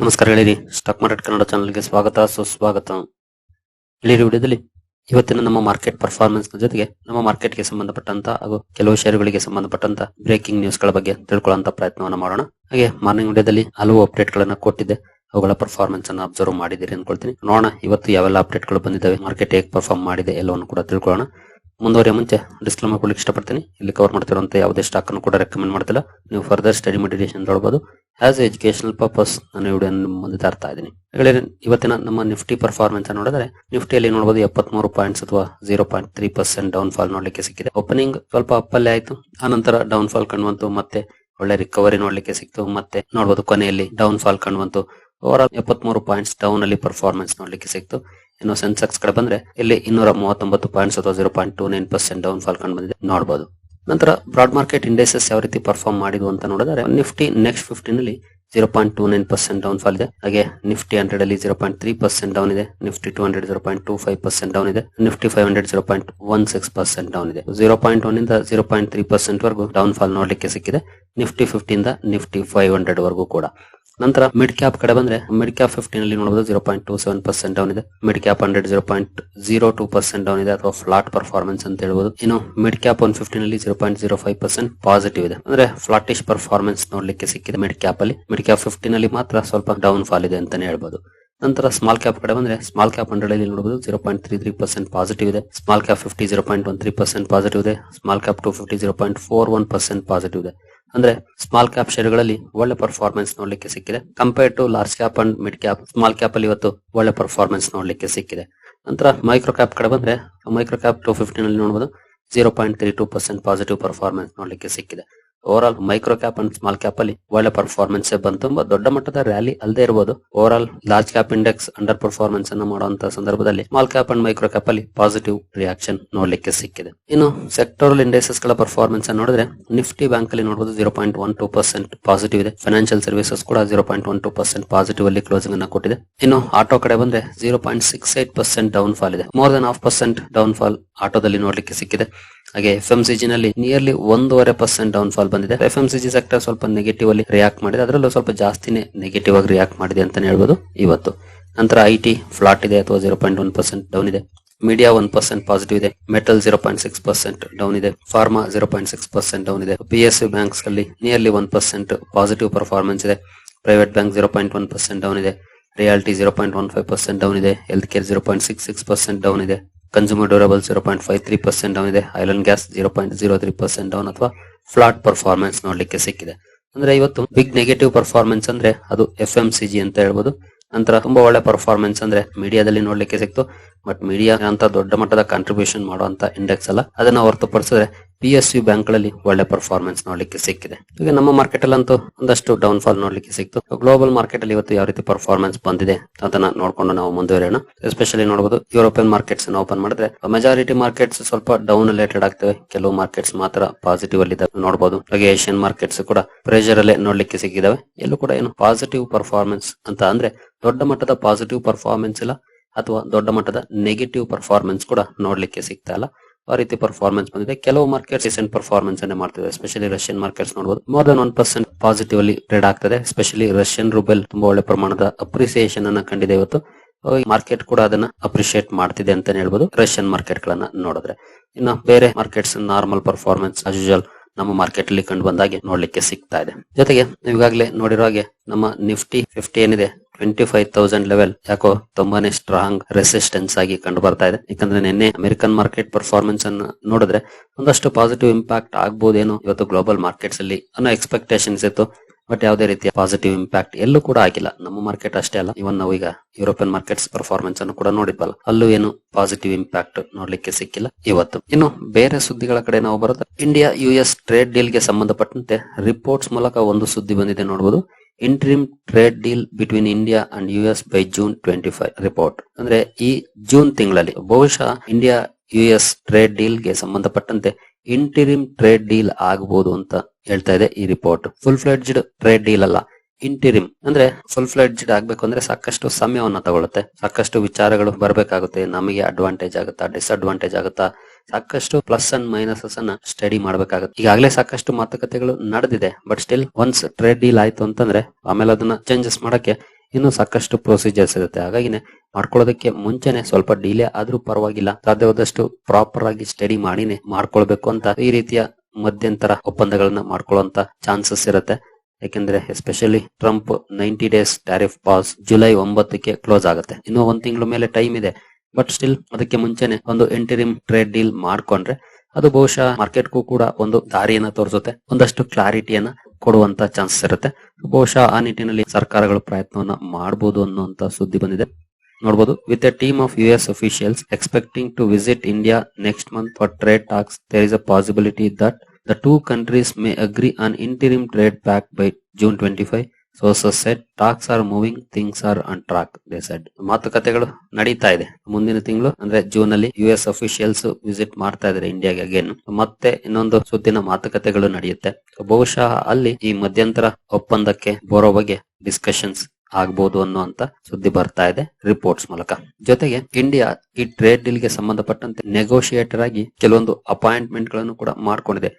ನಮಸ್ಕಾರ ಹೇಳಿರಿ. Stock market Kannada ಚಾನಲ್ಗೆ ಸ್ವಾಗತ, ಸುಸ್ವಾಗತ. ಹೇಳಿರಿ ವಿಡಿಯೋದಲ್ಲಿ ಇವತ್ತಿನ ನಮ್ಮ ಮಾರ್ಕೆಟ್ ಪರ್ಫಾರ್ಮೆನ್ಸ್ ಜೊತೆಗೆ ನಮ್ಮ ಮಾರ್ಕೆಟ್ಗೆ ಸಂಬಂಧಪಟ್ಟಂತ ಹಾಗೂ ಕೆಲವು ಷೇರುಗಳಿಗೆ ಸಂಬಂಧಪಟ್ಟಂತ ಬ್ರೇಕಿಂಗ್ ನ್ಯೂಸ್ಗಳ ಬಗ್ಗೆ ತಿಳ್ಕೊಳ್ಳುವಂತ ಪ್ರಯತ್ನವನ್ನು ಮಾಡೋಣ. ಹಾಗೆ ಮಾರ್ನಿಂಗ್ ವಿಡಿಯೋದಲ್ಲಿ ಹಲವು ಅಪ್ಡೇಟ್ ಗಳನ್ನ ಕೊಟ್ಟಿದ್ದೆ. ಅವುಗಳ ಪರ್ಫಾರ್ಮೆನ್ಸ್ ಅನ್ನು ಅಬ್ಸರ್ವ್ ಮಾಡಿದಿರಿ ಅನ್ಕೊಳ್ತೀನಿ ನೋಡೋಣ, ಇವತ್ತು ಯಾವೆಲ್ಲ ಅಪ್ಡೇಟ್ಗಳು ಬಂದಿದ್ದಾವೆ ಮಾರ್ಕೆಟ್ ಹೇಗೆ ಪರ್ಫಾರ್ಮ್ ಮಾಡಿದೆ ಎಲ್ಲವನ್ನು ಕೂಡ ತಿಳ್ಕೊಳ್ಳೋಣ. ಮುಂದುವರಿಯ ಮುಂಚೆ ಡಿಸ್ಕ್ಲೇಮರ್ ಕೊಡ್ಲಿಕ್ಕೆ ಇಷ್ಟಪಡ್ತೀನಿ. ಇಲ್ಲಿ ಕವರ್ ಮಾಡ್ತಿರುವಂತಹ ಯಾವುದೇ ಸ್ಟಾಕ್ ಅನ್ನು ಕೂಡ ರೆಕಮೆಂಡ್ ಮಾಡ್ತಿಲ್ಲ. ನೀವು ಫರ್ದರ್ ಸ್ಟಡಿ ಮೆಡಿಟೇಷನ್ ನೋಡಬಹುದು ಆಸ್ ಎಜುಕೇಶನಲ್ ಪರ್ಪಸ್ ನಾನು ವಿಡಿಯೋ ಮುಂದೆ ತರ್ತಾ ಇದ್ದೀನಿ. ಇವತ್ತಿನ ನಮ್ಮ ನಿಫ್ಟಿ ಪರ್ಫಾರ್ಮೆನ್ಸ್ ನೋಡಿದ್ರೆ ನಿಫ್ಟಿಯಲ್ಲಿ ನೋಡಬಹುದು ಎಪ್ಪತ್ಮೂರು ಪಾಯಿಂಟ್ಸ್ ಅಥವಾ zero point three percent down fall ನೋಡ್ಲಿಕ್ಕೆ ಸಿಕ್ಕಿದೆ. ಓಪನಿಂಗ್ ಸ್ವಲ್ಪ ಅಪ್ಪಲ್ಲೇ ಆಯ್ತು. ಆನಂತರ ಡೌನ್ ಫಾಲ್ ಕಂಡುವಂತು ಮತ್ತೆ ಒಳ್ಳೆ ರಿಕವರಿ ನೋಡ್ಲಿಕ್ಕೆ ಸಿಕ್ತು. ಮತ್ತೆ ನೋಡಬಹುದು ಕೊನೆಯಲ್ಲಿ ಡೌನ್ ಫಾಲ್ ಕಂಡುವಂತು ಓವರ್ ಆಲ್ ಎಪ್ಪತ್ಮೂರು ಪಾಯಿಂಟ್ಸ್ ಡೌನ್ ಅಲ್ಲಿ ಪರ್ಫಾರ್ಮೆನ್ಸ್ ನೋಡ್ಲಿಕ್ಕೆ ಸಿಕ್ತು. ಇನ್ನು ಸೆನ್ಸೆಕ್ಸ್ ಕಡೆ ಬಂದ್ರೆ ಇಲ್ಲಿ ಇನ್ನೂರ ಮೂವತ್ತೊಂಬತ್ತು ಪಾಯಿಂಟ್ಸ್ ಅಥವಾ zero point two nine percent down fall ಕಂಡು ಬಂದಿದೆ. ನೋಡಬಹುದು ನಂತರ ಬ್ರಾಡ್ ಮಾರ್ಕೆಟ್ ಇಂಡೆಕ್ಸಸ್ ಯಾವ ರೀತಿ ಪರ್ಫಾರ್ಮ್ ಮಾಡಿದ್ವು ಅಂತ ನೋಡಿದ್ರೆ ನಿಫ್ಟಿ ನೆಕ್ಸ್ಟ್ ಫಿಫ್ಟೀನ್ ಅಲ್ಲಿ zero point two nine percent down fall ಇದೆ. ಹಾಗೆ ನಿಫ್ಟಿ ಹಂಡ್ರೆಡ್ ಅಲ್ಲಿ zero point three percent down ಇದೆ. Nifty two hundred zero point two five percent down ಇದೆ. Nifty five hundred zero point one six percent down ಇದೆ. Zero point one ಇಂದ zero point three percent ವರೆಗೂ down fall ನೋಡ್ಲಿಕ್ಕೆ ಸಿಕ್ಕಿದೆ. Nifty ಫಿಫ್ಟಿಯಿಂದ Nifty five hundred ವರೆಗೂ ಕೂಡ. ನಂತರ ಮಿಡ್ ಕ್ಯಾಪ್ ಕಡೆ ಬಂದ್ರೆ ಮಿಡ್ ಕ್ಯಾಪ್ ಫಿಫ್ಟೀನ್ ಅಲ್ಲಿ ನೋಡಬಹುದು zero point two seven percent down ಇದೆ. Mid cap hundred zero point zero two percent down ಇದೆ. ಅಥವಾ ಫ್ಲಾಟ್ ಪರ್ಫಾರ್ಮೆನ್ಸ್ ಅಂತ ಹೇಳ್ಬೋದು. ಇನ್ನು ಮಿಡ್ ಕ್ಯಾಪ್ ಒನ್ ಫಿಫ್ಟೀನ್ ಅಲ್ಲಿ zero point zero five percent positive ಇದೆ. ಅಂದ್ರೆ ಫ್ಲಾಟಿಶ್ ಪರ್ಫಾರ್ಮೆನ್ಸ್ ನೋಡ್ಲಿಕ್ಕೆ ಸಿಕ್ಕಿದೆ ಮಿಡ್ ಕ್ಯಾಪ್ ಅಲ್ಲಿ. ಮಿಡ್ ಕ್ಯಾಪ್ ಫಿಫ್ಟೀನ್ ಅಲ್ಲಿ ಮಾತ್ರ ಸ್ವಲ್ಪ ಡೌನ್ ಫಾಲ್ ಇದೆ ಅಂತಾನೆ ಹೇಳ್ಬೋದು. ನಂತರ ಸ್ಮಾಲ್ ಕ್ಯಾಪ್ ಕಡೆ ಬಂದ್ರೆ ಸ್ಮಾಲ್ ಕ್ಯಾಪ್ ಹಂಡ್ರೆಡ್ ಅಲ್ಲಿ ನೋಡಬಹುದು zero point three three percent positive ಇದೆ. Small cap fifty zero point one three percent positive ಇದೆ. Small cap two fifty zero point four one percent positive ಇದೆ. ಅಂದ್ರೆ ಸ್ಮಾಲ್ ಕ್ಯಾಪ್ ಷೇರುಗಳಲ್ಲಿ ಒಳ್ಳೆ ಪರ್ಫಾರ್ಮೆನ್ಸ್ ನೋಡ್ಲಿಕ್ಕೆ ಸಿಕ್ಕಿದೆ. Compare to large cap and mid cap small cap ಅಲ್ಲಿ ಇವತ್ತು ಒಳ್ಳೆ ಪರ್ಫಾರ್ಮೆನ್ಸ್ ನೋಡ್ಲಿಕ್ಕೆ ಸಿಕ್ಕಿದೆ. ನಂತರ ಮೈಕ್ರೋ ಕ್ಯಾಪ್ ಕಡೆ ಬಂದ್ರೆ ಮೈಕ್ರೋ ಕ್ಯಾಪ್ ಟು ಫಿಫ್ಟೀನ್ ಅಲ್ಲಿ ನೋಡಬಹುದು zero point three two percent positive performance ನೋಡ್ಲಿಕ್ಕೆ ಸಿಕ್ಕಿದೆ. Over all micro cap and small cap ಅಲ್ಲಿ ಒಳ್ಳೆ ಪರ್ಫಾರ್ಮೆನ್ಸ್ ಬಂತು. ದೊಡ್ಡ ಮಟ್ಟದ ರ್ಯಾಲಿ ಅಲ್ಲದೆ ಇರಬಹುದು over all large cap index under performance ಅನ್ನು ಮಾಡುವಂತಹ ಸಂದರ್ಭದಲ್ಲಿ small cap and micro cap ಅಲ್ಲಿ ಪಾಸಿಟಿವ್ ರಿಯಾಕ್ಷನ್ ನೋಡ್ಲಿಕ್ಕೆ ಸಿಕ್ಕಿದೆ. ಇನ್ನು ಸೆಕ್ಟೋರಲ್ ಇಂಡೆಕ್ಸಸ್ಗಳ ಪರ್ಫಾರ್ಮೆನ್ಸ್ ನೋಡಿದ್ರೆ ನಿಫ್ಟಿ ಬ್ಯಾಂಕ್ ಅಲ್ಲಿ ನೋಡಬಹುದು zero point one two percent positive ಇದೆ. ಫೈನಾನ್ಷಿಯಲ್ ಸರ್ವಿಸಸ್ ಕೂಡ zero point one two percent positive ಅಲ್ಲಿ ಕ್ಲೋಸಿಂಗ್ ಅನ್ನ ಕೊಟ್ಟಿದೆ. ಇನ್ನು ಆಟೋ ಕಡೆ ಬಂದ್ರೆ zero point six eight percent down fall ಇದೆ. More than half percent down fall ಆಟೋದಲ್ಲಿ ನೋಡ್ಲಿಕ್ಕೆ ಸಿಕ್ಕಿದೆ. ಹಾಗೆ ಎಫ್ ಎಂ ನಲ್ಲಿ ನಿಯರ್ಲಿ ಒಂದೂವರೆ ಪರ್ಸೆಂಟ್ ಡೌನ್ ಫಾಲ್ ಬಂದಿದೆ F M C G sector ಸ್ವಲ್ಪ ನೆಗೆಟಿವ್ ಅಲ್ಲಿ ರಿಯಾಕ್ಟ್ ಮಾಡಿದೆ. ಅದರಲ್ಲೂ ಸ್ವಲ್ಪ ಜಾಸ್ತಿನೇ ನೆಗೆಟಿವ್ ಆಗಿ ರಿಯಾಕ್ಟ್ ಮಾಡಿದೆ ಅಂತಾನೆ ಹೇಳ್ಬೋದು ಇವತ್ತು. ನಂತರ ಐ ಟಿ ಫ್ಲಾಟ್ ಇದೆ ಅಥವಾ zero point one percent down ಇದೆ. ಮೀಡಿಯಾ ಒನ್ ಪರ್ಸೆಂಟ್ ಪಾಸಿಟಿವ್ ಇದೆ. Metal zero point six percent down ಇದೆ. Pharma zero point six percent down ಇದೆ. ಪಿ ಎಸ್ ಯು ಬ್ಯಾಂಕ್ಸ್ ಅಲ್ಲಿ nearly one percent positive performance ಇದೆ. Private bank zero point one percent down ಇದೆ. Reality zero point one five percent down ಇದೆ. Health care zero point six six percent down ಇದೆ. Consumer durable zero point five three percent down ಇದೆ oil and gas zero point zero three percent down ಅಥವಾ flat performance ನೋಡ್ಲಿಕ್ಕೆ ಸಿಕ್ಕಿದೆ. ಅಂದ್ರೆ ಇವತ್ತು big negative performance ಅಂದ್ರೆ ಅದು ಎಫ್ ಎಂ ಸಿ ಜಿ ಅಂತ ಹೇಳ್ಬೋದು. ನಂತರ ತುಂಬಾ ಒಳ್ಳೆ ಪರ್ಫಾರ್ಮೆನ್ಸ್ ಅಂದ್ರೆ ಮೀಡಿಯಾದಲ್ಲಿ ನೋಡ್ಲಿಕ್ಕೆ ಸಿಕ್ತು. ಬಟ್ ಮೀಡಿಯಾ ಅಂತ ದೊಡ್ಡ ಮಟ್ಟದ ಕಾಂಟ್ರಿಬ್ಯೂಷನ್ ಮಾಡುವಂತ ಇಂಡೆಕ್ಸ್ ಅಲ್ಲ. ಅದನ್ನ ಹೊರತುಪಡಿಸಿದ್ರೆ ಪಿ ಎಸ್ ಯು ಬ್ಯಾಂಕ್ಗಳಲ್ಲಿ ಒಳ್ಳೆ ಪರ್ಫಾರ್ಮೆನ್ಸ್ ನೋಡ್ಲಿಕ್ಕೆ ಸಿಕ್ಕಿದೆ. ಈಗ ನಮ್ಮ ಮಾರ್ಕೆಟ್ ಅಲ್ಲಂತೂ ಒಂದಷ್ಟು ಡೌನ್ ಫಾಲ್ ನೋಡ್ಲಿಕ್ಕೆ ಸಿಕ್ತು. ಗ್ಲೋಬಲ್ ಮಾರ್ಕೆಟ್ ಅಲ್ಲಿ ಇವತ್ತು ಯಾವ ರೀತಿ ಪರ್ಫಾರ್ಮೆನ್ಸ್ ಬಂದಿದೆ ಅದನ್ನ ನೋಡ್ಕೊಂಡು ನಾವು ಮುಂದುವರಿಯೋಣ. ಎಸ್ಪೆಷಲಿ ನೋಡಬಹುದು ಯುರೋಪಿಯನ್ ಮಾರ್ಕೆಟ್ಸ್ ಓಪನ್ ಮಾಡಿದ್ರೆ ಮೆಜಾರಿಟಿ ಮಾರ್ಕೆಟ್ಸ್ ಸ್ವಲ್ಪ ಡೌನ್ ರಿಲೇಟೆಡ್ ಆಗ್ತವೆ. ಕೆಲವು ಮಾರ್ಕೆಟ್ಸ್ ಮಾತ್ರ ಪಾಸಿಟಿವ್ ಅಲ್ಲಿ ನೋಡಬಹುದು ಹಾಗೆ ಏಷ್ಯನ್ ಮಾರ್ಕೆಟ್ಸ್ ಕೂಡ ಪ್ರೆಷರ್ ಅಲ್ಲೇ ನೋಡ್ಲಿಕ್ಕೆ ಸಿಕ್ಕಿದಾವೆ. ಎಲ್ಲೂ ಕೂಡ ಏನು ಪಾಸಿಟಿವ್ ಪರ್ಫಾರ್ಮೆನ್ಸ್ ಅಂತ ಅಂದ್ರೆ ದೊಡ್ಡ ಮಟ್ಟದ ಪಾಸಿಟಿವ್ ಪರ್ಫಾರ್ಮೆನ್ಸ್ ಇಲ್ಲ, ಅಥವಾ ದೊಡ್ಡ ಮಟ್ಟದ ನೆಗೆಟಿವ್ ಪರ್ಫಾರ್ಮೆನ್ಸ್ ಕೂಡ ನೋಡ್ಲಿಕ್ಕೆ ಸಿಗ್ತಾ ಇಲ್ಲ. ಆ ರೀತಿ ಪರ್ಫಾರ್ಮೆನ್ಸ್ ಬಂದಿದೆ. ಕೆಲವು ಮಾರ್ಕೆಟ್ ರೀಸೆಂಟ್ ಪರ್ಫಾರ್ಮೆನ್ಸ್ ಅನ್ನೇ ಮಾಡ್ತಿದೆ. ಎಸ್ಪೆಷಲಿ ರಷ್ಯನ್ ಮಾರ್ಕೆಟ್ಸ್ ನೋಡಬಹುದು more than one percent positive ಅಲ್ಲಿ ಟ್ರೇಡ್ ಆಗ್ತದೆ. ಎಸ್ಪೆಷಲಿ ರಷ್ಯನ್ ರೂಬೆಲ್ ತುಂಬಾ ಒಳ್ಳೆ ಪ್ರಮಾಣದ ಅಪ್ರಿಸಿಯೇಷನ್ ಅನ್ನ ಕಂಡಿದೆ ಇವತ್ತು. ಮಾರ್ಕೆಟ್ ಕೂಡ ಅದನ್ನ ಅಪ್ರಿಶಿಯೇಟ್ ಮಾಡ್ತಿದೆ ಅಂತಾನೆ ಹೇಳ್ಬೋದು. ರಷ್ಯನ್ ಮಾರ್ಕೆಟ್ ಗಳನ್ನ ನೋಡಿದ್ರೆ. ಇನ್ನು ಬೇರೆ markets normal performance as usual ನಮ್ಮ ಮಾರ್ಕೆಟ್ ಅಲ್ಲಿ ಕಂಡು ಬಂದಾಗೆ ನೋಡ್ಲಿಕ್ಕೆ ಸಿಗ್ತಾ ಇದೆ. ಜೊತೆಗೆ ಈಗಾಗಲೇ ನೋಡಿರೋ ಹಾಗೆ ನಮ್ಮ ನಿಫ್ಟಿ ಫಿಫ್ಟಿ ಏನಿದೆ ಟ್ವೆಂಟಿ ಫೈವ್ ತೌಸಂಡ್ ಲೆವೆಲ್ ಯಾಕೋ ತುಂಬಾನೇ ಸ್ಟ್ರಾಂಗ್ ರೆಸಿಸ್ಟೆನ್ಸ್ ಆಗಿ ಕಂಡು ಬರ್ತಾ ಇದೆ. ಯಾಕಂದ್ರೆ ನಿನ್ನೆ ಅಮೆರಿಕನ್ ಮಾರ್ಕೆಟ್ ಪರ್ಫಾರ್ಮೆನ್ಸ್ ಅನ್ನು ನೋಡಿದ್ರೆ ಒಂದಷ್ಟು ಪಾಸಿಟಿವ್ ಇಂಪ್ಯಾಕ್ಟ್ ಆಗ್ಬೋದೇನೋ ಇವತ್ತು ಗ್ಲೋಬಲ್ ಮಾರ್ಕೆಟ್ಸ್ ಅಲ್ಲಿ ಅನ್ನೋ ಎಕ್ಸ್ಪೆಕ್ಟೇಷನ್ಸ್ ಇತ್ತು. ಬಟ್ ಯಾವುದೇ ರೀತಿಯ ಪಾಸಿಟಿವ್ ಇಂಪ್ಯಾಕ್ಟ್ ಎಲ್ಲೂ ಕೂಡ ಆಗಿಲ್ಲ. ನಮ್ಮ ಮಾರ್ಕೆಟ್ ಅಷ್ಟೇ ಅಲ್ಲ ಇವನ್ ನಾವು ಈಗ ಯುರೋಪಿಯನ್ ಮಾರ್ಕೆಟ್ಸ್ ಪರ್ಫಾರ್ಮೆನ್ಸ್ ಅನ್ನು ಕೂಡ ನೋಡಿದ್ವಲ್ಲ, ಅಲ್ಲೂ ಏನು ಪಾಸಿಟಿವ್ ಇಂಪ್ಯಾಕ್ಟ್ ನೋಡ್ಲಿಕ್ಕೆ ಸಿಕ್ಕಿಲ್ಲ ಇವತ್ತು. ಇನ್ನು ಬೇರೆ ಸುದ್ದಿಗಳ ಕಡೆ ನಾವು ಬರೋದು ಇಂಡಿಯಾ ಯು ಎಸ್ ಟ್ರೇಡ್ ಡೀಲ್ಗೆ ಸಂಬಂಧಪಟ್ಟಂತೆ ರಿಪೋರ್ಟ್ಸ್ ಮೂಲಕ ಒಂದು ಸುದ್ದಿ ಬಂದಿದೆ ನೋಡಬಹುದು interim trade deal between India and U S by June twenty five report ಅಂದ್ರೆ ಈ ಜೂನ್ ತಿಂಗಳಲ್ಲಿ ಬಹುಶಃ ಇಂಡಿಯಾ ಯು ಎಸ್ ಟ್ರೇಡ್ ಡೀಲ್ಗೆ ಸಂಬಂಧಪಟ್ಟಂತೆ ಇಂಟಿರಿಮ್ ಟ್ರೇಡ್ ಡೀಲ್ ಆಗಬಹುದು ಅಂತ ಹೇಳ್ತಾ ಇದೆ ಈ report full fledged trade deal ಅಲ್ಲ. ಇಂಟಿರಿಮ್ ಅಂದ್ರೆ ಫುಲ್ ಫ್ಲೆಡ್ಜ್ಡ್ ಆಗ್ಬೇಕು ಅಂದ್ರೆ ಸಾಕಷ್ಟು ಸಮಯವನ್ನ ತಗೊಳುತ್ತೆ. ಸಾಕಷ್ಟು ವಿಚಾರಗಳು ಬರಬೇಕಾಗುತ್ತೆ. ನಮಗೆ ಅಡ್ವಾಂಟೇಜ್ ಆಗುತ್ತಾ ಡಿಸ್ಅಡ್ವಾಂಟೇಜ್ ಆಗುತ್ತಾ, ಸಾಕಷ್ಟು ಪ್ಲಸ್ ಅಂಡ್ ಮೈನಸಸ್ ಅನ್ನ ಸ್ಟಡಿ ಮಾಡ್ಬೇಕಾಗುತ್ತೆ. ಈಗಾಗಲೇ ಸಾಕಷ್ಟು ಮಾತುಕತೆಗಳು ನಡೆದಿದೆ but still once trade deal ಆಯ್ತು ಅಂತಂದ್ರೆ, ಆಮೇಲೆ ಅದನ್ನ ಚೇಂಜಸ್ ಮಾಡಕ್ಕೆ ಇನ್ನು ಸಾಕಷ್ಟು ಪ್ರೊಸೀಜರ್ಸ್ ಇರುತ್ತೆ. ಹಾಗಾಗಿನೇ ಮಾಡ್ಕೊಳ್ಳೋದಕ್ಕೆ ಮುಂಚೆನೆ ಸ್ವಲ್ಪ ಡಿಲೇ ಆದ್ರೂ ಪರವಾಗಿಲ್ಲ. ಸಾಧ್ಯವಾದಷ್ಟು ಪ್ರಾಪರ್ ಆಗಿ ಸ್ಟಡಿ ಮಾಡಿನೇ ಮಾಡ್ಕೊಳ್ಬೇಕು ಅಂತ ಈ ರೀತಿಯ ಮಧ್ಯಂತರ ಒಪ್ಪಂದಗಳನ್ನ ಮಾಡ್ಕೊಳ್ಳುವಂತ ಚಾನ್ಸಸ್ ಇರುತ್ತೆ. ಯಾಕೆಂದ್ರೆ especially Trump ninety days tariff pause July ಒಂಬತ್ತಕ್ಕೆ ಕ್ಲೋಸ್ ಆಗುತ್ತೆ. ಇನ್ನು ಒಂದ್ ತಿಂಗಳ ಮೇಲೆ ಟೈಮ್ ಇದೆ. ಬಟ್ ಸ್ಟಿಲ್ ಅದಕ್ಕೆ ಮುಂಚೆನೆ ಒಂದು ಎಂಟರಿಮ್ ಟ್ರೇಡ್ ಡೀಲ್ ಮಾಡ್ಕೊಂಡ್ರೆ ಅದು ಬಹುಶಃ ಮಾರ್ಕೆಟ್ಗೂ ಕೂಡ ಒಂದು ದಾರಿಯನ್ನ ತೋರಿಸುತ್ತೆ. ಒಂದಷ್ಟು ಕ್ಲಾರಿಟಿಯನ್ನ ಕೊಡುವಂತ ಚಾನ್ಸಸ್ ಇರುತ್ತೆ. ಬಹುಶಃ ಆ ನಿಟ್ಟಿನಲ್ಲಿ ಸರ್ಕಾರಗಳು ಪ್ರಯತ್ನವನ್ನ ಮಾಡಬಹುದು ಅನ್ನುವಂತ ಸುದ್ದಿ ಬಂದಿದೆ. ನೋಡಬಹುದು with a team of U S officials expecting to visit India next month for trade talks there is a possibility that two countries may agree on interim trade pact by June twenty five sources said talks are moving things are on track they said ಮಾತುಕತೆಗಳು ನಡೀತಾ ಇದೆ. ಮುಂದಿನ ತಿಂಗಳು, ಅಂದ್ರೆ June ಅಲ್ಲಿ US officials visit ಮಾಡ್ತಾ ಇದಾರೆ ಇಂಡಿಯಾಗೆ ಅಗೇನ್ ಮತ್ತೆ ಇನ್ನೊಂದು ಸುದ್ದಿನ ಮಾತುಕತೆಗಳು ನಡೆಯುತ್ತೆ. ಬಹುಶಃ ಅಲ್ಲಿ ಈ ಮಧ್ಯಂತರ ಒಪ್ಪಂದಕ್ಕೆ ಬರೋ ಬಗ್ಗೆ ಡಿಸ್ಕಷನ್ಸ್ ಆಗ್ಬಹುದು ಅನ್ನುವಂತ ಸುದ್ದಿ ಬರ್ತಾ ಇದೆ ರಿಪೋರ್ಟ್ಸ್ ಮೂಲಕ. ಜೊತೆಗೆ ಇಂಡಿಯಾ ಈ ಟ್ರೇಡ್ ಡೀಲ್ಗೆ ಸಂಬಂಧಪಟ್ಟಂತೆ ನೆಗೋಷಿಯೇಟರ್ ಆಗಿ ಕೆಲವೊಂದು ಅಪಾಯಿಂಟ್ಮೆಂಟ್ಗಳನ್ನು ಕೂಡ ಮಾಡ್ಕೊಂಡಿದೆ.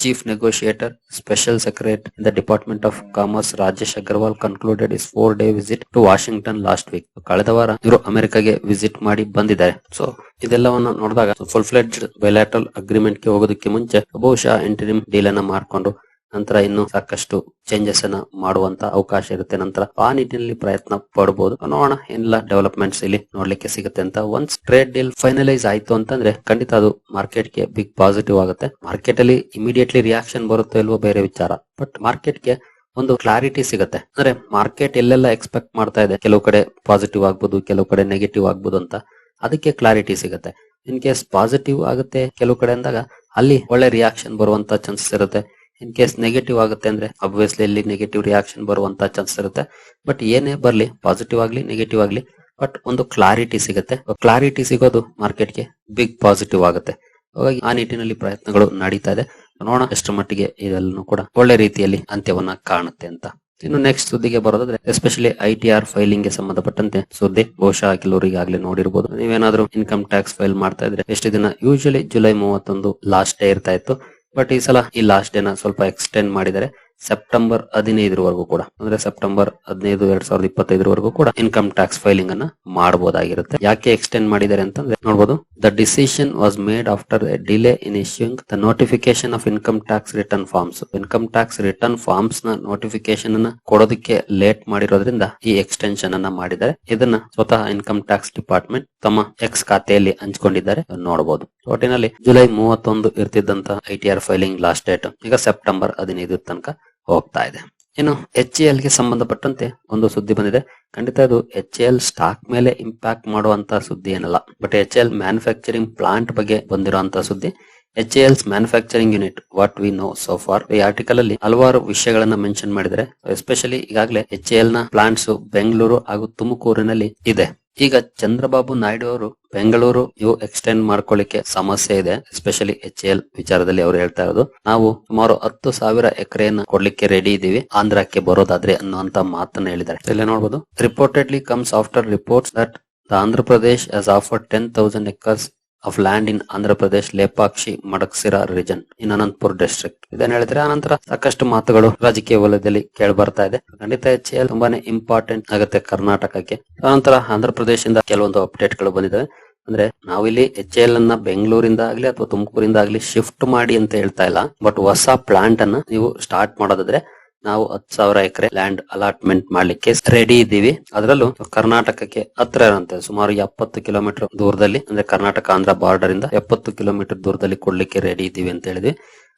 Chief negotiator special secretary in the department of commerce Rajesh Agarwal concluded his four day visit to Washington last week ಕಳೆದ ವಾರ ಇವರು ಅಮೆರಿಕಾಗೆ ವಿಸಿಟ್ ಮಾಡಿ ಬಂದಿದ್ದಾರೆ. ಸೊ ಇದೆಲ್ಲವನ್ನ ನೋಡಿದಾಗ ಫುಲ್ ಫ್ಲೆಡ್ಜ್ ಬೈಲಾಟ್ರಲ್ ಅಗ್ರಿಮೆಂಟ್ಗೆ ಹೋಗೋದಕ್ಕೆ ಮುಂಚೆ ಬಹುಶಃ ಇಂಟರಿಮ್ ಡೀಲ್ ಅನ್ನ ಮಾಡ್ಕೊಂಡು ನಂತರ ಇನ್ನು ಸಾಕಷ್ಟು ಚೇಂಜಸ್ ಅನ್ನ ಮಾಡುವಂತ ಅವಕಾಶ ಇರುತ್ತೆ. ನಂತರ ಆ ನಿಟ್ಟಿನಲ್ಲಿ ಪ್ರಯತ್ನ ಪಡಬಹುದು ನೋಡೋಣ ಎಲ್ಲ ಡೆವಲಪ್ಮೆಂಟ್ಸ್ ಇಲ್ಲಿ ನೋಡ್ಲಿಕ್ಕೆ ಸಿಗುತ್ತೆ ಅಂತ. ಒನ್ಸ್ ಟ್ರೇಡ್ ಡೀಲ್ ಫೈನಲೈಸ್ ಆಯ್ತು ಅಂತಂದ್ರೆ ಖಂಡಿತ ಅದು ಮಾರ್ಕೆಟ್ಗೆ ಬಿಗ್ ಪಾಸಿಟಿವ್ ಆಗುತ್ತೆ. ಮಾರ್ಕೆಟ್ ಅಲ್ಲಿ ಇಮಿಡಿಯೇಟ್ಲಿ ರಿಯಾಕ್ಷನ್ ಬರುತ್ತೋ ಇಲ್ವೋ ಬೇರೆ ವಿಚಾರ. ಬಟ್ ಮಾರ್ಕೆಟ್ಗೆ ಒಂದು ಕ್ಲಾರಿಟಿ ಸಿಗುತ್ತೆ. ಅಂದ್ರೆ ಮಾರ್ಕೆಟ್ ಎಲ್ಲೆಲ್ಲ ಎಕ್ಸ್ಪೆಕ್ಟ್ ಮಾಡ್ತಾ ಇದೆ. ಕೆಲವು ಕಡೆ ಪಾಸಿಟಿವ್ ಆಗ್ಬೋದು, ಕೆಲವು ಕಡೆ ನೆಗೆಟಿವ್ ಆಗ್ಬೋದು ಅಂತ. ಅದಕ್ಕೆ ಕ್ಲಾರಿಟಿ ಸಿಗುತ್ತೆ. ಇನ್ ಕೇಸ್ ಪಾಸಿಟಿವ್ ಆಗುತ್ತೆ, ಕೆಲವು ಕಡೆ ಅಂದಾಗ ಅಲ್ಲಿ ಒಳ್ಳೆ ರಿಯಾಕ್ಷನ್ ಬರುವಂತ ಚಾನ್ಸಸ್ ಇರುತ್ತೆ. ಇನ್ ಕೇಸ್ ನೆಗೆಟಿವ್ ಆಗುತ್ತೆ ಅಂದ್ರೆ ಅಬ್ವಿಯಸ್ಲಿ ಇಲ್ಲಿ ನೆಗೆಟಿವ್ ರಿಯಾಕ್ಷನ್ ಬರುವಂತ ಚಾನ್ಸ್ ಇರುತ್ತೆ. ಬಟ್ ಏನೇ ಬರಲಿ ಪಾಸಿಟಿವ್ ಆಗ್ಲಿ ನೆಗೆಟಿವ್ ಆಗ್ಲಿ ಬಟ್ ಒಂದು ಕ್ಲಾರಿಟಿ ಸಿಗುತ್ತೆ. ಕ್ಲಾರಿಟಿ ಸಿಗೋದು ಮಾರ್ಕೆಟ್ಗೆ ಬಿಗ್ ಪಾಸಿಟಿವ್ ಆಗುತ್ತೆ. ಹಾಗಾಗಿ ಆ ನಿಟ್ಟಿನಲ್ಲಿ ಪ್ರಯತ್ನಗಳು ನಡೀತಾ ಇದೆ. ನೋಡೋಣ ಎಷ್ಟು ಮಟ್ಟಿಗೆ ಇದೆಲ್ಲೂ ಕೂಡ ಒಳ್ಳೆ ರೀತಿಯಲ್ಲಿ ಅಂತ್ಯವನ್ನ ಕಾಣುತ್ತೆ ಅಂತ. ಇನ್ನು ನೆಕ್ಸ್ಟ್ ಸುದ್ದಿಗೆ ಬರೋದಾದ್ರೆ ಎಸ್ಪೆಷಲಿ ಐ ಟಿ ಆರ್ ಫೈಲಿಂಗ್ಗೆ ಸಂಬಂಧಪಟ್ಟಂತೆ ಸುದ್ದಿ, ಬಹುಶಃ ಕೆಲವರಿಗೆ ಆಗ್ಲೇ ನೋಡಿರ್ಬೋದು. ನೀವೇನಾದ್ರೂ ಇನ್ಕಮ್ ಟ್ಯಾಕ್ಸ್ ಫೈಲ್ ಮಾಡ್ತಾ ಇದ್ರೆ, ಎಷ್ಟು ದಿನ? ಯೂಶಲಿ ಜುಲೈ ಮೂವತ್ತೊಂದು ಲಾಸ್ಟ್ ಡೇ ಇರ್ತಾ ಇತ್ತು. ಬಟ್ ಈ ಸಲ ಈ ಲಾಸ್ಟ್ ಡೇನ ಸ್ವಲ್ಪ ಎಕ್ಸ್ಟೆಂಡ್ ಮಾಡಿದರೆ ಸೆಪ್ಟೆಂಬರ್ ಹದಿನೈದರವರೆಗೂ ಕೂಡ, ಅಂದ್ರೆ ಸೆಪ್ಟೆಂಬರ್ ಹದಿನೈದು ಎರಡ್ ಸಾವಿರದ ಇಪ್ಪತ್ತೈದರವರೆಗೂ ಕೂಡ ಇನ್ಕಮ್ ಟ್ಯಾಕ್ಸ್ ಫೈಲಿಂಗ್ ಅನ್ನ ಮಾಡಬಹುದಾಗಿರುತ್ತೆ ಯಾಕೆ ಎಕ್ಸ್ಟೆಂಡ್ ಮಾಡಿದ್ದಾರೆ ಅಂತಂದ್ರೆ ನೋಡಬಹುದು the decision was made after delay in issuing the notification of income tax return forms income tax return ಫಾರ್ಮ್ಸ್ನ notification ಅನ್ನ ಕೊಡೋದಕ್ಕೆ ಲೇಟ್ ಮಾಡಿರೋದ್ರಿಂದ ಈ ಎಕ್ಸ್ಟೆನ್ಷನ್ ಅನ್ನ ಮಾಡಿದ್ದಾರೆ. ಇದನ್ನ ಸ್ವತಃ ಇನ್ಕಮ್ ಟ್ಯಾಕ್ಸ್ ಡಿಪಾರ್ಟ್ಮೆಂಟ್ ತಮ್ಮ ಎಕ್ಸ್ ಖಾತೆಯಲ್ಲಿ ಹಂಚಿಕೊಂಡಿದ್ದಾರೆ. ನೋಡಬಹುದು ಒಟ್ಟಿನಲ್ಲಿ ಜುಲೈ ಮೂವತ್ತೊಂದು ಇರ್ತಿದ್ದಂತಹ I T R filing last date ಈಗ ಸೆಪ್ಟೆಂಬರ್ ಹದಿನೈದು ತನಕ ಹೋಗ್ತಾ ಇದೆ. ಏನು ಎಚ್ ಎಲ್ಗೆ ಸಂಬಂಧಪಟ್ಟಂತೆ ಒಂದು ಸುದ್ದಿ ಬಂದಿದೆ. ಖಂಡಿತ ಇದು ಎಚ್ ಎಲ್ ಸ್ಟಾಕ್ ಮೇಲೆ ಇಂಪ್ಯಾಕ್ಟ್ ಮಾಡುವಂತ ಸುದ್ದಿ ಏನಲ್ಲ. But H L manufacturing plant ಬಗ್ಗೆ ಬಂದಿರುವಂತಹ ಸುದ್ದಿ. H L's manufacturing unit what we know so far ಈ ಆರ್ಟಿಕಲ್ ಅಲ್ಲಿ ಹಲವಾರು ವಿಷಯಗಳನ್ನ ಮೆನ್ಷನ್ ಮಾಡಿದರೆ ಎಸ್ಪೆಷಲಿ ಈಗಾಗಲೇ ಎಚ್ ಎಲ್ನ ಪ್ಲಾಂಟ್ಸ್ ಬೆಂಗಳೂರು ಹಾಗೂ ತುಮಕೂರಿನಲ್ಲಿ ಇದೆ. ಈಗ ಚಂದ್ರಬಾಬು ನಾಯ್ಡು ಅವರು ಬೆಂಗಳೂರು, ಇವು ಎಕ್ಸ್ಟೆಂಡ್ ಮಾಡ್ಕೊಳ್ಳಿಕ್ಕೆ ಸಮಸ್ಯೆ ಇದೆ. ಎಸ್ಪೆಷಲಿ ಎಚ್ ಎಲ್ ವಿಚಾರದಲ್ಲಿ ಅವರು ಹೇಳ್ತಾ ಇರೋದು. ನಾವು ಸುಮಾರು ಹತ್ತು ಸಾವಿರ ಎಕರೆಯನ್ನು ಕೊಡ್ಲಿಕ್ಕೆ ರೆಡಿ ಇದೀವಿ. ಆಂಧ್ರಕ್ಕೆ ಬರೋದಾದ್ರೆ ಅನ್ನುವಂತ ಮಾತನ್ನ ಹೇಳಿದ್ದಾರೆ. ಇಲ್ಲೇ ನೋಡಬಹುದು reportedly comes after reports that Andhra Pradesh offer ten thousand acres of land in Andhra Pradesh Lepakshi Madakasira region in Anantapur district ಇದನ್ನ ಹೇಳಿದ್ರೆ ಆನಂತರ ಸಾಕಷ್ಟು ಮಾತುಗಳು ರಾಜಕೀಯ ವಲಯದಲ್ಲಿ ಕೇಳಿ ಬರ್ತಾ ಇದೆ. ಖಂಡಿತ ಎಚ್ ತುಂಬಾನೇ ಇಂಪಾರ್ಟೆಂಟ್ ಆಗುತ್ತೆ ಕರ್ನಾಟಕಕ್ಕೆ. ಆನಂತರ ಆಂಧ್ರ ಪ್ರದೇಶದಿಂದ ಕೆಲವೊಂದು ಅಪ್ಡೇಟ್ಗಳು ಬಂದಿದ್ದಾವೆ. ಅಂದ್ರೆ ನಾವಿಲ್ಲಿ ಎಚ್ ಎಲ್ ಅನ್ನ ಬೆಂಗಳೂರಿಂದ ಆಗ್ಲಿ ಅಥವಾ ತುಮಕೂರಿಂದ ಆಗ್ಲಿ ಶಿಫ್ಟ್ ಮಾಡಿ ಅಂತ ಹೇಳ್ತಾ ಇಲ್ಲ. ಬಟ್ ಹೊಸ ಪ್ಲಾಂಟ್ ಅನ್ನ ನೀವು ಸ್ಟಾರ್ಟ್ ಮಾಡೋದಾದ್ರೆ ನಾವು ಹತ್ತು ಸಾವಿರ ಎಕರೆ ಲ್ಯಾಂಡ್ ಅಲಾಟ್ಮೆಂಟ್ ಮಾಡ್ಲಿಕ್ಕೆ ರೆಡಿ ಇದ್ದೀವಿ. ಅದರಲ್ಲೂ ಕರ್ನಾಟಕಕ್ಕೆ ಹತ್ರ ಇರುವಂತೆ ಸುಮಾರು ಎಪ್ಪತ್ತು ಕಿಲೋಮೀಟರ್ ದೂರದಲ್ಲಿ, ಅಂದ್ರೆ ಕರ್ನಾಟಕ ಆಂಧ್ರ ಬಾರ್ಡರ್ ಇಂದ ಎಪ್ಪತ್ತು ಕಿಲೋಮೀಟರ್ ದೂರದಲ್ಲಿ ಕೊಡ್ಲಿಕ್ಕೆ ರೆಡಿ ಇದ್ದೀವಿ ಅಂತ ಹೇಳಿದ್ವಿ.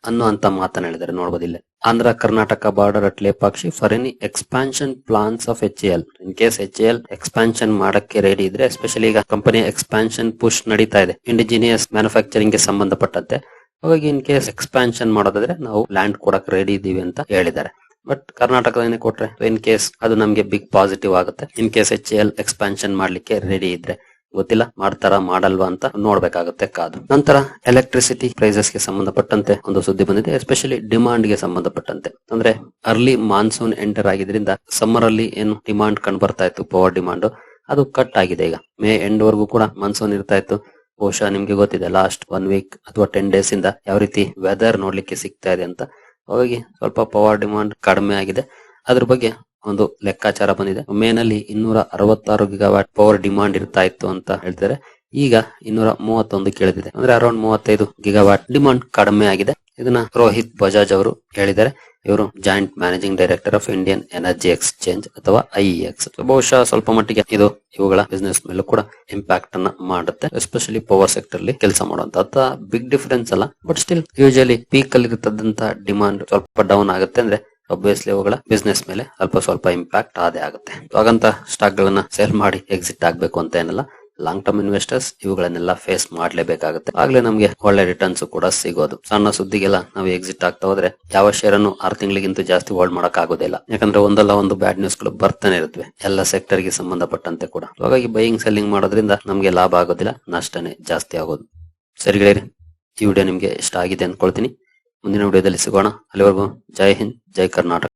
ಅನ್ನುವಂತ ಮಾತನ್ನ ಹೇಳಿದ್ದಾರೆ ನೋಡಬಹುದಿಲ್ಲ Andhra Karnataka border at Lepakshi for any expansion plans of H L in case H L expansion ಮಾಡಕ್ಕೆ ರೆಡಿ ಇದ್ರೆ ಎಸ್ಪೆಷಲಿ ಈಗ ಕಂಪನಿ ಎಕ್ಸ್ಪಾನ್ಷನ್ ಪುಷ್ ನಡೀತಾ ಇದೆ. ಇಂಡಿಜಿನಿಯಸ್ ಮ್ಯಾನುಫ್ಯಾಕ್ಚರಿಂಗ್ ಸಂಬಂಧಪಟ್ಟಂತೆ. ಹಾಗಾಗಿ ಇನ್ ಕೇಸ್ ಎಕ್ಸ್ಪಾನ್ಷನ್ ಮಾಡೋದಾದ್ರೆ ನಾವು ಲ್ಯಾಂಡ್ ಕೊಡಕ್ ರೆಡಿ ಇದ್ದೀವಿ ಅಂತ ಹೇಳಿದ್ದಾರೆ. ಬಟ್ ಕರ್ನಾಟಕದಲ್ಲೇ ಕೊಟ್ರೆ ಇನ್ ಕೇಸ್ ಅದು ನಮ್ಗೆ ಬಿಗ್ ಪಾಸಿಟಿವ್ ಆಗುತ್ತೆ in case H L expansion ಮಾಡ್ಲಿಕ್ಕೆ ರೆಡಿ ಇದ್ರೆ, ಗೊತ್ತಿಲ್ಲ, ಮಾಡ್ತಾರ, ಮಾಡಲ್ವಾ ಅಂತ ನೋಡ್ಬೇಕಾಗುತ್ತೆ ಕಾದು. ನಂತರ ಎಲೆಕ್ಟ್ರಿಸಿಟಿ ಪ್ರೈಸಸ್ಗೆ ಸಂಬಂಧಪಟ್ಟಂತೆ ಒಂದು ಸುದ್ದಿ ಬಂದಿದೆ ಎಸ್ಪೆಷಲಿ ಡಿಮಾಂಡ್ಗೆ ಸಂಬಂಧಪಟ್ಟಂತೆ. ಅಂದ್ರೆ ಅರ್ಲಿ ಮಾನ್ಸೂನ್ ಎಂಟರ್ ಆಗಿದ್ರಿಂದ ಸಮ್ಮರ್ ಅಲ್ಲಿ ಏನು ಡಿಮಾಂಡ್ ಕಂಡು ಬರ್ತಾ ಇತ್ತು ಪವರ್ ಡಿಮಾಂಡ್ ಅದು ಕಟ್ ಆಗಿದೆ ಈಗ. ಮೇ ಎಂಡ್ ವರೆಗೂ ಕೂಡ ಮಾನ್ಸೂನ್ ಇರ್ತಾ ಇತ್ತು. ಬಹುಶಃ ನಿಮ್ಗೆ ಗೊತ್ತಿದೆ ಲಾಸ್ಟ್ ಒನ್ ವೀಕ್ ಅಥವಾ ಟೆನ್ ಡೇಸ್ ಇಂದ ಯಾವ ರೀತಿ ವೆದರ್ ನೋಡ್ಲಿಕ್ಕೆ ಸಿಗ್ತಾ ಇದೆ ಅಂತ. ಹಾಗಾಗಿ ಸ್ವಲ್ಪ ಪವರ್ ಡಿಮಾಂಡ್ ಕಡಿಮೆ ಆಗಿದೆ. ಅದ್ರ ಬಗ್ಗೆ ಒಂದು ಲೆಕ್ಕಾಚಾರ ಬಂದಿದೆ. ಮೇನಲ್ಲಿ ಇನ್ನೂರ ಅರವತ್ತಾರು ಗಿಗಾವ್ಯಾಟ್ ಪವರ್ ಡಿಮಾಂಡ್ ಇರ್ತಾ ಇತ್ತು ಅಂತ ಹೇಳ್ತಾರೆ. ಈಗ ಇನ್ನೂರ ಮೂವತ್ತೊಂದು ಕೇಳಿದಿದೆ. ಅಂದ್ರೆ ಅರೌಂಡ್ ಮೂವತ್ತೈದು ಗಿಗಾವ್ಯಾಟ್ ಡಿಮಾಂಡ್ ಕಡಿಮೆ ಆಗಿದೆ. ಇದನ್ನ ರೋಹಿತ್ ಬಜಾಜ್ ಅವರು ಹೇಳಿದ್ದಾರೆ. ಇವರು joint managing director of Indian Energy Exchange ಅಥವಾ ಐಇಎಕ್ಸ್ ಬಹುಶಃ ಸ್ವಲ್ಪ ಮಟ್ಟಿಗೆ ಇದು ಇವುಗಳ ಬಿಸ್ನೆಸ್ ಮೇಲೂ ಕೂಡ ಇಂಪ್ಯಾಕ್ಟ್ ಅನ್ನ ಮಾಡುತ್ತೆ. ಎಸ್ಪೆಷಲಿ ಪವರ್ ಸೆಕ್ಟರ್ ಅಲ್ಲಿ ಕೆಲಸ ಮಾಡುವಂತ ಬಿಗ್ ಡಿಫರೆನ್ಸ್ ಅಲ್ಲ. ಬಟ್ ಸ್ಟಿಲ್ ಯೂಶಲಿ ಪೀಕ್ ಅಲ್ಲಿ ಇರ್ತದಂತ ಡಿಮಾಂಡ್ ಸ್ವಲ್ಪ ಡೌನ್ ಆಗುತ್ತೆ. ಅಂದ್ರೆ ಅಬ್ವಿಯಸ್ಲಿ ಅವುಗಳ ಬಿಸ್ನೆಸ್ ಮೇಲೆ ಅಲ್ಪ ಸ್ವಲ್ಪ ಇಂಪ್ಯಾಕ್ಟ್ ಆದೇ ಆಗುತ್ತೆ. ಹಾಗಂತ ಸ್ಟಾಕ್ ಗಳನ್ನ ಸೇಲ್ ಮಾಡಿ ಎಕ್ಸಿಟ್ ಆಗ್ಬೇಕು ಅಂತ ಏನಲ್ಲ. ಲಾಂಗ್ ಟರ್ಮ್ ಇನ್ವೆಸ್ಟರ್ಸ್ ಇವುಗಳನ್ನೆಲ್ಲ ಫೇಸ್ ಮಾಡ್ಲೇಬೇಕಾಗುತ್ತೆ. ಆಗ್ಲೇ ನಮಗೆ ಒಳ್ಳೆ ರಿಟರ್ನ್ಸ್ ಕೂಡ ಸಿಗೋದು. ಸಣ್ಣ ಸುದ್ದಿಗೆಲ್ಲ ನಾವು ಎಕ್ಸಿಟ್ ಆಗ್ತಾ ಹೋದ್ರೆ ಯಾವ ಶೇರ್ ಅನ್ನು ಆರು ತಿಂಗಳಿಗಿಂತ ಜಾಸ್ತಿ ಹೋಲ್ಡ್ ಮಾಡಕ್ ಆಗೋದಿಲ್ಲ ಯಾಕಂದ್ರೆ ಒಂದಲ್ಲ ಒಂದು ಬ್ಯಾಡ್ ನ್ಯೂಸ್ಗಳು ಬರ್ತಾನೆ ಇರುತ್ತವೆ ಎಲ್ಲ ಸೆಕ್ಟರ್ಗೆ ಸಂಬಂಧಪಟ್ಟಂತೆ ಕೂಡ. ಹಾಗಾಗಿ ಬೈಯಿಂಗ್ ಸೆಲ್ಲಿಂಗ್ ಮಾಡೋದ್ರಿಂದ ನಮಗೆ ಲಾಭ ಆಗೋದಿಲ್ಲ, ನಷ್ಟನೇ ಜಾಸ್ತಿ ಆಗೋದು. ಸರಿ ಗೆಳೆಯರಿ, ಈ ವಿಡಿಯೋ ನಿಮ್ಗೆ ಇಷ್ಟ ಆಗಿದೆ ಅಂದ್ಕೊಳ್ತೀನಿ. ಮುಂದಿನ ವಿಡಿಯೋದಲ್ಲಿ ಸಿಗೋಣ. ಅಲ್ಲಿವರೆಗೂ ಜೈ ಹಿಂದ್, ಜೈ ಕರ್ನಾಟಕ.